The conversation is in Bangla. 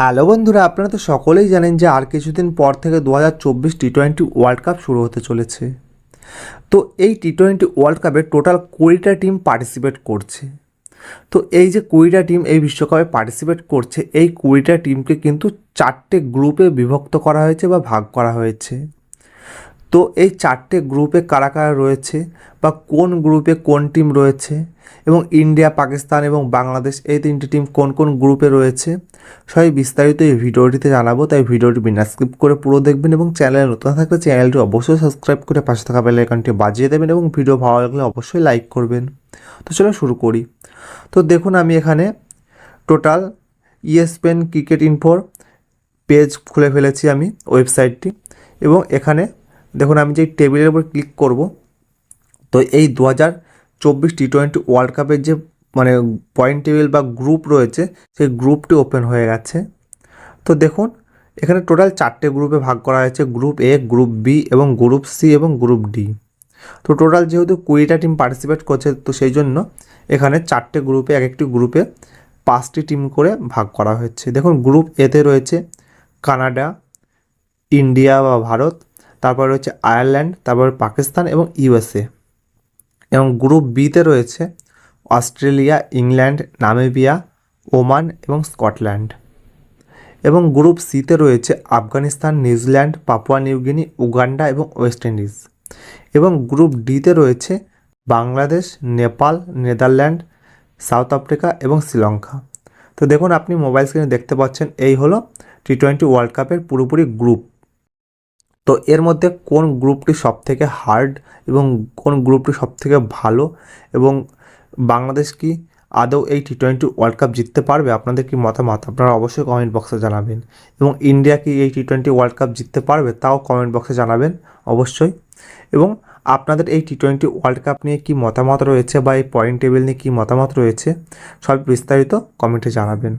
হ্যালো বন্ধুরা, আপনারা তো সকলেই জানেন যে আর কিছুদিন পর থেকে দু হাজার চব্বিশ টি টোয়েন্টি ওয়ার্ল্ড কাপ শুরু হতে চলেছে। তো এই টি টোয়েন্টি ওয়ার্ল্ড কাপে টোটাল কুড়িটা টিম পার্টিসিপেট করছে। তো এই যে কুড়িটা টিম এই বিশ্বকাপে পার্টিসিপেট করছে, এই কুড়িটা টিমকে কিন্তু চারটে গ্রুপে বিভক্ত করা হয়েছে বা ভাগ করা হয়েছে। তো এই চারটে গ্রুপে কারা কারা রয়েছে বা কোন গ্রুপে কোন টিম রয়েছে এবং ইন্ডিয়া, পাকিস্তান এবং বাংলাদেশ, এই তিনটি টিম কোন কোন গ্রুপে রয়েছে, সবাই বিস্তারিত এই ভিডিওটিতে জানাব। তাই ভিডিওটি বিনা স্কিপ করে পুরো দেখবেন এবং চ্যানেলে নতুন থাকলে চ্যানেলটি অবশ্যই সাবস্ক্রাইব করে পাশে থাকা বেল আইকনটি বাজিয়ে দেবেন এবং ভিডিও ভালো লাগলে অবশ্যই লাইক করবেন। তো চলো শুরু করি। তো দেখুন আমি এখানে টোটাল ইএসপেন ক্রিকেট ইনফোর পেজ খুলে ফেলেছি আমি, ওয়েবসাইটটি এবং এখানে দেখুন, আমি যে টেবিলের উপর ক্লিক করব, তো এই দু হাজার চব্বিশ টি টোয়েন্টি ওয়ার্ল্ড কাপের যে মানে পয়েন্ট টেবিল বা গ্রুপ রয়েছে, সেই গ্রুপটি ওপেন হয়ে গেছে। তো দেখুন, এখানে টোটাল চারটে গ্রুপে ভাগ করা হয়েছে গ্রুপ এ গ্রুপ বি এবং গ্রুপ সি এবং গ্রুপ ডি তো টোটাল যেহেতু কুড়িটা টিম পার্টিসিপেট করছে, তো সেই জন্য এখানে চারটে গ্রুপে এক একটি গ্রুপে পাঁচটি টিম করে ভাগ করা হয়েছে। দেখুন গ্রুপ এতে রয়েছে কানাডা, ইন্ডিয়া বা ভারত তারপর রয়েছে আয়ারল্যান্ড, তারপর পাকিস্তান এবং ইউএসএ। এবং গ্রুপ বিতে রয়েছে অস্ট্রেলিয়া, ইংল্যান্ড, নামিবিয়া, ওমান এবং স্কটল্যান্ড। এবং গ্রুপ সিতে রয়েছে Afghanistan, New Zealand, Papua New Guinea Uganda এবং ওয়েস্ট ইন্ডিজ। এবং গ্রুপ ডিতে রয়েছে Bangladesh, Nepal, Netherland, South Africa এবং শ্রীলঙ্কা। তো দেখুন, আপনি মোবাইল স্ক্রিনে দেখতে পাচ্ছেন, এই হলো টি টোয়েন্টি ওয়ার্ল্ড কাপের পুরোপুরি গ্রুপ। তো এর মধ্যে কোন গ্রুপটি সব থেকে হার্ড এবং কোন গ্রুপটি সব থেকে ভালো এবং বাংলাদেশ কি আদৌ এই টি টোয়েন্টি ওয়ার্ল্ড কাপ জিততে পারবে? আপনাদের কি মতামত? আপনারা অবশ্যই কমেন্ট বক্সে জানাবেন। এবং ইন্ডিয়া কি এই টি টোয়েন্টি ওয়ার্ল্ড কাপ জিততে পারবে? তাও কমেন্ট বক্সে জানাবেন অবশ্যই। এবং আপনাদের এই টি টোয়েন্টি ওয়ার্ল্ড কাপ নিয়ে কি মতামত রয়েছে বা এই পয়েন্ট টেবিল নিয়ে কী মতামত রয়েছে, সব বিস্তারিত কমেন্টে জানাবেন।